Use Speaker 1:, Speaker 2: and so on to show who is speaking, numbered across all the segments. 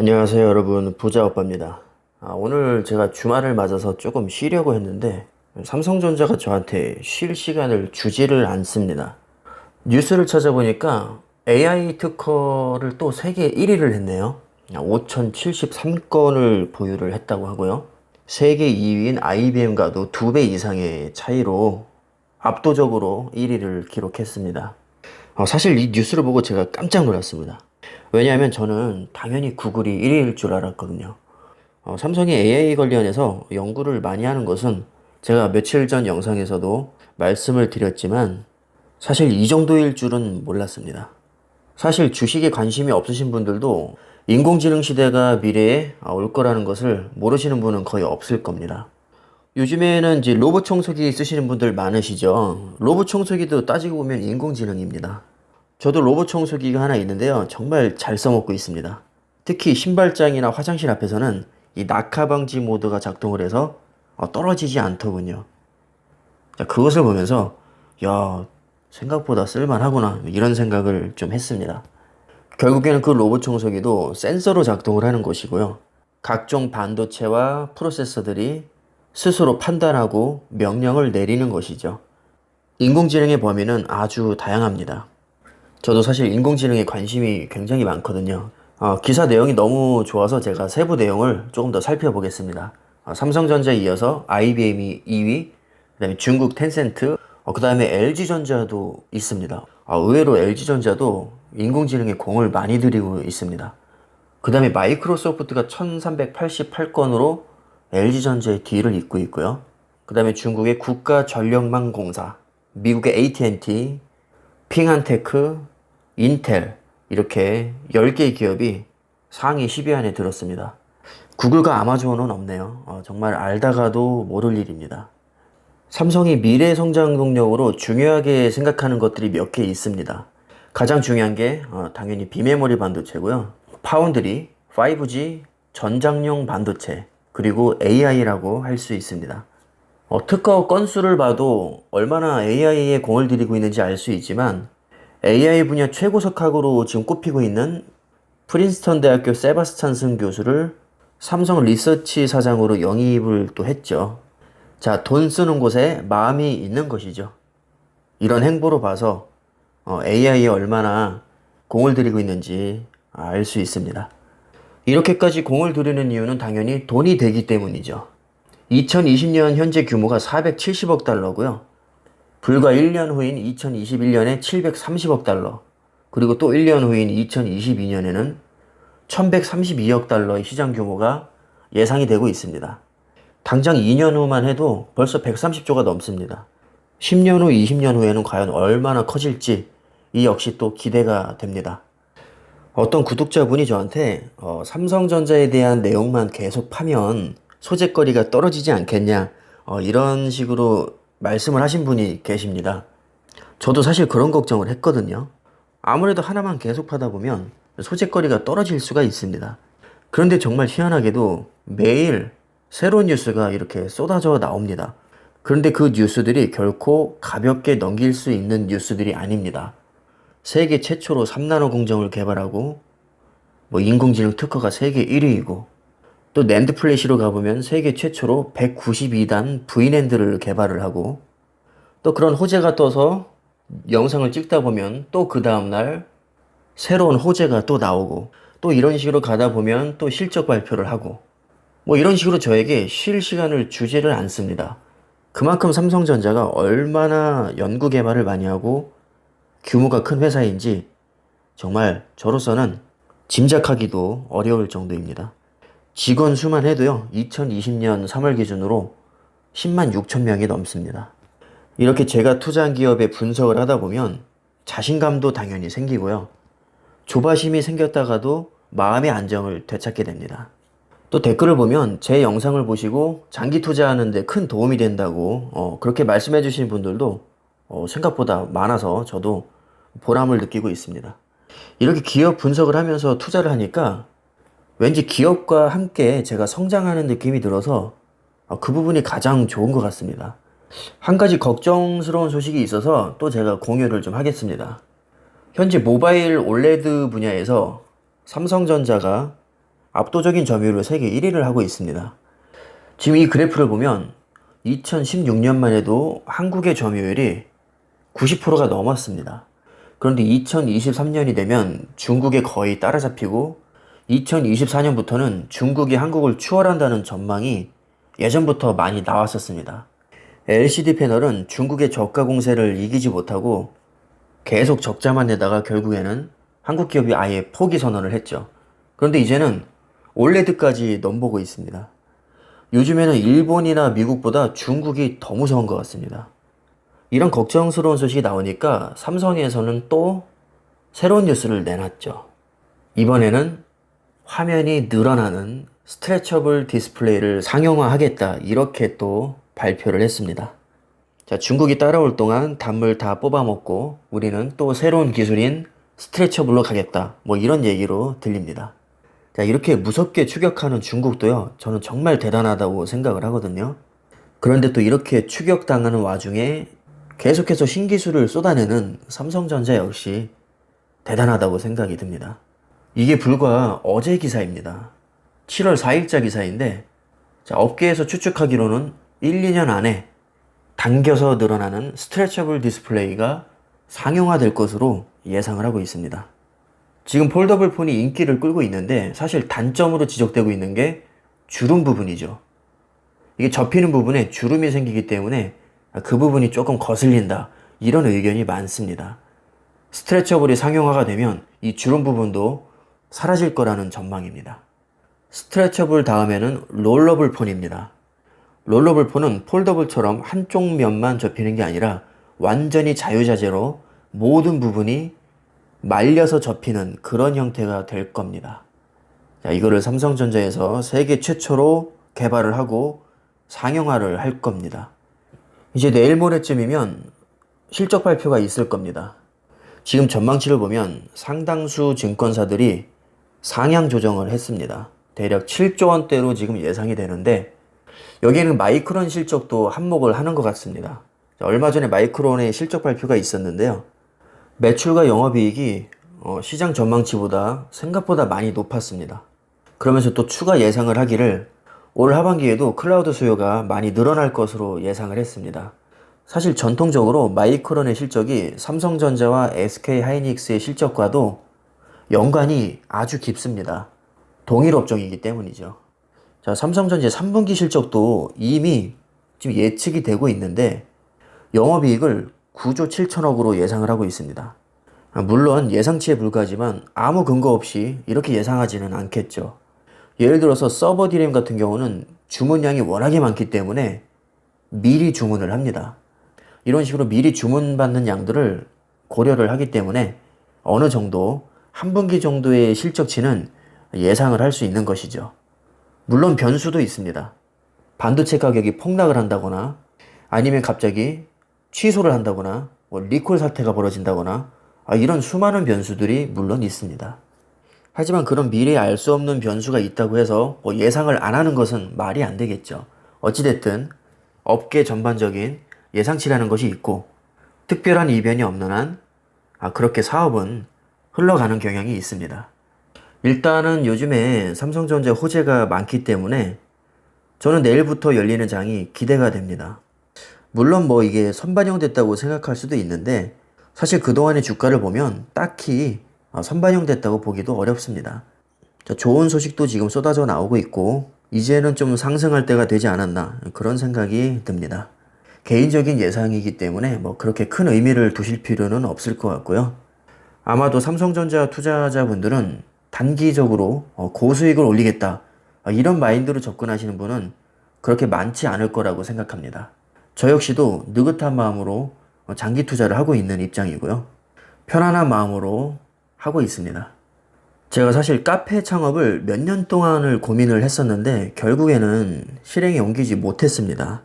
Speaker 1: 안녕하세요 여러분. 부자오빠입니다. 아, 오늘 제가 주말을 맞아서 조금 쉬려고 했는데 삼성전자가 저한테 쉴 시간을 주지를 않습니다. 뉴스를 찾아보니까 AI 특허를 또 세계 1위를 했네요. 5073건을 보유를 했다고 하고요. 세계 2위인 IBM과도 2배 이상의 차이로 압도적으로 1위를 기록했습니다. 어, 사실 이 뉴스를 보고 제가 깜짝 놀랐습니다 왜냐하면 저는 당연히 구글이 1위일 줄 알았거든요. 어, 삼성이 AI 관련해서 연구를 많이 하는 것은 제가 며칠 전 영상에서도 말씀을 드렸지만 사실 이 정도일 줄은 몰랐습니다. 사실 주식에 관심이 없으신 분들도 인공지능 시대가 미래에 올 거라는 것을 모르시는 분은 거의 없을 겁니다. 요즘에는 이제 로봇 청소기 쓰시는 분들 많으시죠. 로봇 청소기도 따지고 보면 인공지능입니다. 저도 로봇 청소기가 하나 있는데요. 정말 잘 써먹고 있습니다. 특히 신발장이나 화장실 앞에서는 이 낙하 방지 모드가 작동을 해서 어, 떨어지지 않더군요. 자, 그것을 보면서 야 생각보다 쓸만하구나 이런 생각을 좀 했습니다. 결국에는 그 로봇 청소기도 센서로 작동을 하는 것이고요. 각종 반도체와 프로세서들이 스스로 판단하고 명령을 내리는 것이죠. 인공지능의 범위는 아주 다양합니다. 저도 사실 인공지능에 관심이 굉장히 많거든요. 어, 기사 내용이 너무 좋아서 제가 세부 내용을 조금 더 살펴보겠습니다. 어, 삼성전자에 이어서 IBM이 2위, 그 다음에 중국 텐센트, 어, 그 다음에 LG전자도 있습니다. 아, 의외로 LG전자도 인공지능에 공을 많이 들이고 있습니다. 그 다음에 마이크로소프트가 1388건으로 LG전자의 뒤를 잇고 있고요. 그 다음에 중국의 국가전력망공사, 미국의 AT&T, 핑한테크, 인텔 이렇게 10개의 기업이 상위 10위 안에 들었습니다. 구글과 아마존은 없네요. 어, 정말 알다가도 모를 일입니다. 삼성이 미래 성장 동력으로 중요하게 생각하는 것들이 몇 개 있습니다. 가장 중요한 게 어, 당연히 비메모리 반도체고요. 파운드리, 5G, 전장용 반도체, 그리고 AI라고 할 수 있습니다. 어, 특허 건수를 봐도 얼마나 AI에 공을 들이고 있는지 알 수 있지만 AI 분야 최고 석학으로 지금 꼽히고 있는 프린스턴 대학교 세바스찬슨 교수를 삼성 리서치 사장으로 영입을 또 했죠. 자, 돈 쓰는 곳에 마음이 있는 것이죠. 이런 행보로 봐서 어, AI에 얼마나 공을 들이고 있는지 알 수 있습니다. 이렇게까지 공을 들이는 이유는 당연히 돈이 되기 때문이죠. 2020년 현재 규모가 470억 달러고요. 불과 1년 후인 2021년에 730억 달러, 그리고 또 1년 후인 2022년에는 1132억 달러의 시장 규모가 예상이 되고 있습니다. 당장 2년 후만 해도 벌써 130조가 넘습니다. 10년 후, 20년 후에는 과연 얼마나 커질지 이 역시 또 기대가 됩니다. 어떤 구독자분이 저한테 어, 삼성전자에 대한 내용만 계속 파면 소재거리가 떨어지지 않겠냐 어, 이런 식으로 말씀을 하신 분이 계십니다. 저도 사실 그런 걱정을 했거든요. 아무래도 하나만 계속 파다 보면 소재거리가 떨어질 수가 있습니다. 그런데 정말 희한하게도 매일 새로운 뉴스가 이렇게 쏟아져 나옵니다. 그런데 그 뉴스들이 결코 가볍게 넘길 수 있는 뉴스들이 아닙니다. 세계 최초로 3나노 공정을 개발하고 뭐 인공지능 특허가 세계 1위이고 또 낸드 플래시로 가보면 세계 최초로 192단 V낸드를 개발을 하고 또 그런 호재가 떠서 영상을 찍다 보면 또 그 다음날 새로운 호재가 또 나오고 또 이런 식으로 가다 보면 또 실적 발표를 하고 뭐 이런 식으로 저에게 쉴 시간을 주지를 않습니다. 그만큼 삼성전자가 얼마나 연구 개발을 많이 하고 규모가 큰 회사인지 정말 저로서는 짐작하기도 어려울 정도입니다. 직원 수만 해도요, 2020년 3월 기준으로 10만 6천 명이 넘습니다. 이렇게 제가 투자한 기업의 분석을 하다 보면 자신감도 당연히 생기고요. 조바심이 생겼다가도 마음의 안정을 되찾게 됩니다. 또 댓글을 보면 제 영상을 보시고 장기 투자하는데 큰 도움이 된다고 어, 그렇게 말씀해 주신 분들도 어, 생각보다 많아서 저도 보람을 느끼고 있습니다. 이렇게 기업 분석을 하면서 투자를 하니까 왠지 기업과 함께 제가 성장하는 느낌이 들어서 어, 그 부분이 가장 좋은 것 같습니다. 한 가지 걱정스러운 소식이 있어서 또 제가 공유를 좀 하겠습니다. 현재 모바일 올레드 분야에서 삼성전자가 압도적인 점유율로 세계 1위를 하고 있습니다. 지금 이 그래프를 보면 2016년만 해도 한국의 점유율이 90%가 넘었습니다. 그런데 2023년이 되면 중국에 거의 따라잡히고 2024년부터는 중국이 한국을 추월한다는 전망이 예전부터 많이 나왔었습니다. LCD 패널은 중국의 저가 공세를 이기지 못하고 계속 적자만 내다가 결국에는 한국 기업이 아예 포기 선언을 했죠. 그런데 이제는 올레드까지 넘보고 있습니다. 요즘에는 일본이나 미국보다 중국이 더 무서운 것 같습니다. 이런 걱정스러운 소식이 나오니까 삼성에서는 또 새로운 뉴스를 내놨죠. 이번에는 화면이 늘어나는 스트레처블 디스플레이를 상용화하겠다 이렇게 또 발표를 했습니다. 자, 중국이 따라올 동안 단물 다 뽑아먹고 우리는 또 새로운 기술인 스트레처블로 가겠다. 뭐 이런 얘기로 들립니다. 자, 이렇게 무섭게 추격하는 중국도요, 저는 정말 대단하다고 생각을 하거든요. 그런데 또 이렇게 추격당하는 와중에 계속해서 신기술을 쏟아내는 삼성전자 역시 대단하다고 생각이 듭니다. 이게 불과 어제 기사입니다. 7월 4일자 기사인데, 자, 업계에서 추측하기로는 1, 2년 안에 당겨서 늘어나는 스트레처블 디스플레이가 상용화될 것으로 예상을 하고 있습니다. 지금 폴더블 폰이 인기를 끌고 있는데 사실 단점으로 지적되고 있는 게 주름 부분이죠. 이게 접히는 부분에 주름이 생기기 때문에 그 부분이 조금 거슬린다. 이런 의견이 많습니다. 스트레처블이 상용화가 되면 이 주름 부분도 사라질 거라는 전망입니다. 스트레처블 다음에는 롤러블 폰입니다. 롤러블 폰은 폴더블처럼 한쪽 면만 접히는 게 아니라 완전히 자유자재로 모든 부분이 말려서 접히는 그런 형태가 될 겁니다. 자, 이거를 삼성전자에서 세계 최초로 개발을 하고 상용화를 할 겁니다. 이제 내일 모레쯤이면 실적 발표가 있을 겁니다. 지금 전망치를 보면 상당수 증권사들이 상향 조정을 했습니다. 대략 7조 원대로 지금 예상이 되는데 여기에는 마이크론 실적도 한몫을 하는 것 같습니다. 얼마 전에 마이크론의 실적 발표가 있었는데요. 매출과 영업이익이 어, 시장 전망치보다 생각보다 많이 높았습니다. 그러면서 또 추가 예상을 하기를 올 하반기에도 클라우드 수요가 많이 늘어날 것으로 예상을 했습니다. 사실 전통적으로 마이크론의 실적이 삼성전자와 SK 하이닉스의 실적과도 연관이 아주 깊습니다. 동일 업종이기 때문이죠. 자, 삼성전자 3분기 실적도 이미 지금 예측이 되고 있는데 영업이익을 9조 7천억으로 예상을 하고 있습니다. 물론 예상치에 불과하지만 아무 근거 없이 이렇게 예상하지는 않겠죠. 예를 들어서 서버 디램 같은 경우는 주문량이 워낙에 많기 때문에 미리 주문을 합니다. 이런 식으로 미리 주문받는 양들을 고려를 하기 때문에 어느 정도 한 분기 정도의 실적치는 예상을 할 수 있는 것이죠. 물론 변수도 있습니다. 반도체 가격이 폭락을 한다거나 아니면 갑자기 취소를 한다거나 뭐 리콜 사태가 벌어진다거나 아, 이런 수많은 변수들이 물론 있습니다. 하지만 그런 미래에 알 수 없는 변수가 있다고 해서 뭐 예상을 안 하는 것은 말이 안 되겠죠. 어찌됐든 업계 전반적인 예상치라는 것이 있고 특별한 이변이 없는 한 아, 그렇게 사업은 흘러가는 경향이 있습니다. 일단은 요즘에 삼성전자 호재가 많기 때문에 저는 내일부터 열리는 장이 기대가 됩니다. 물론 뭐 이게 선반영됐다고 생각할 수도 있는데 사실 그동안의 주가를 보면 딱히 어, 선반영됐다고 보기도 어렵습니다. 좋은 소식도 지금 쏟아져 나오고 있고 이제는 좀 상승할 때가 되지 않았나 그런 생각이 듭니다. 개인적인 예상이기 때문에 뭐 그렇게 큰 의미를 두실 필요는 없을 것 같고요. 아마도 삼성전자 투자자분들은 단기적으로 어, 고수익을 올리겠다 어, 이런 마인드로 접근하시는 분은 그렇게 많지 않을 거라고 생각합니다. 저 역시도 느긋한 마음으로 장기 투자를 하고 있는 입장이고요. 편안한 마음으로 하고 있습니다. 제가 사실 카페 창업을 몇 년 동안을 고민을 했었는데 결국에는 실행에 옮기지 못했습니다.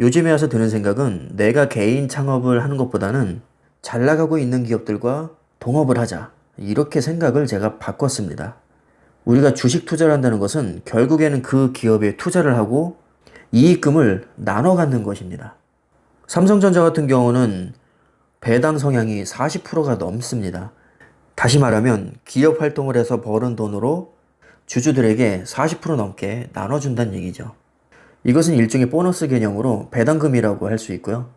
Speaker 1: 요즘에 와서 드는 생각은 내가 개인 창업을 하는 것보다는 잘 나가고 있는 기업들과 동업을 하자. 이렇게 생각을 제가 바꿨습니다. 우리가 주식 투자를 한다는 것은 결국에는 그 기업에 투자를 하고 이익금을 나눠 갖는 것입니다. 삼성전자 같은 경우는 배당 성향이 40%가 넘습니다. 다시 말하면 기업 활동을 해서 벌은 돈으로 주주들에게 40% 넘게 나눠준다는 얘기죠. 이것은 일종의 보너스 개념으로 배당금이라고 할 수 있고요.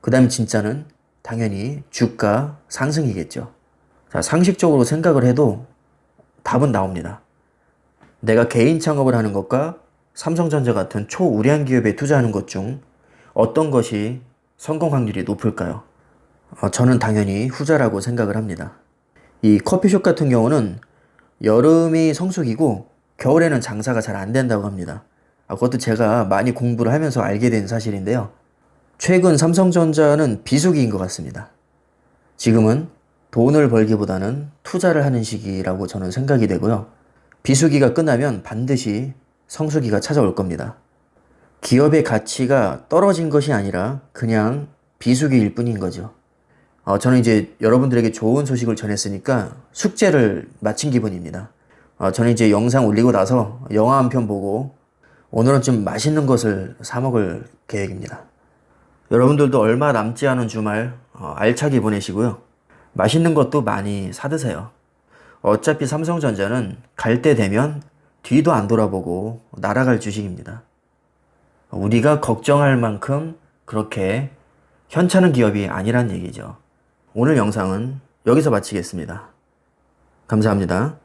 Speaker 1: 그 다음에 진짜는 당연히 주가 상승이겠죠. 자, 상식적으로 생각을 해도 답은 나옵니다. 내가 개인 창업을 하는 것과 삼성전자 같은 초우량 기업에 투자하는 것 중 어떤 것이 성공 확률이 높을까요? 어, 저는 당연히 후자라고 생각을 합니다. 이 커피숍 같은 경우는 여름이 성수기고 겨울에는 장사가 잘 안 된다고 합니다. 아, 그것도 제가 많이 공부를 하면서 알게 된 사실인데요. 최근 삼성전자는 비수기인 것 같습니다. 지금은 돈을 벌기보다는 투자를 하는 시기라고 저는 생각이 되고요. 비수기가 끝나면 반드시 성수기가 찾아올 겁니다. 기업의 가치가 떨어진 것이 아니라 그냥 비수기일 뿐인 거죠. 어, 저는 이제 여러분들에게 좋은 소식을 전했으니까 숙제를 마친 기분입니다. 어, 저는 이제 영상 올리고 나서 영화 한 편 보고 오늘은 좀 맛있는 것을 사 먹을 계획입니다. 여러분들도 얼마 남지 않은 주말 어, 알차게 보내시고요. 맛있는 것도 많이 사드세요. 어차피 삼성전자는 갈 때 되면 뒤도 안 돌아보고 날아갈 주식입니다. 우리가 걱정할 만큼 그렇게 현찮은 기업이 아니란 얘기죠. 오늘 영상은 여기서 마치겠습니다. 감사합니다.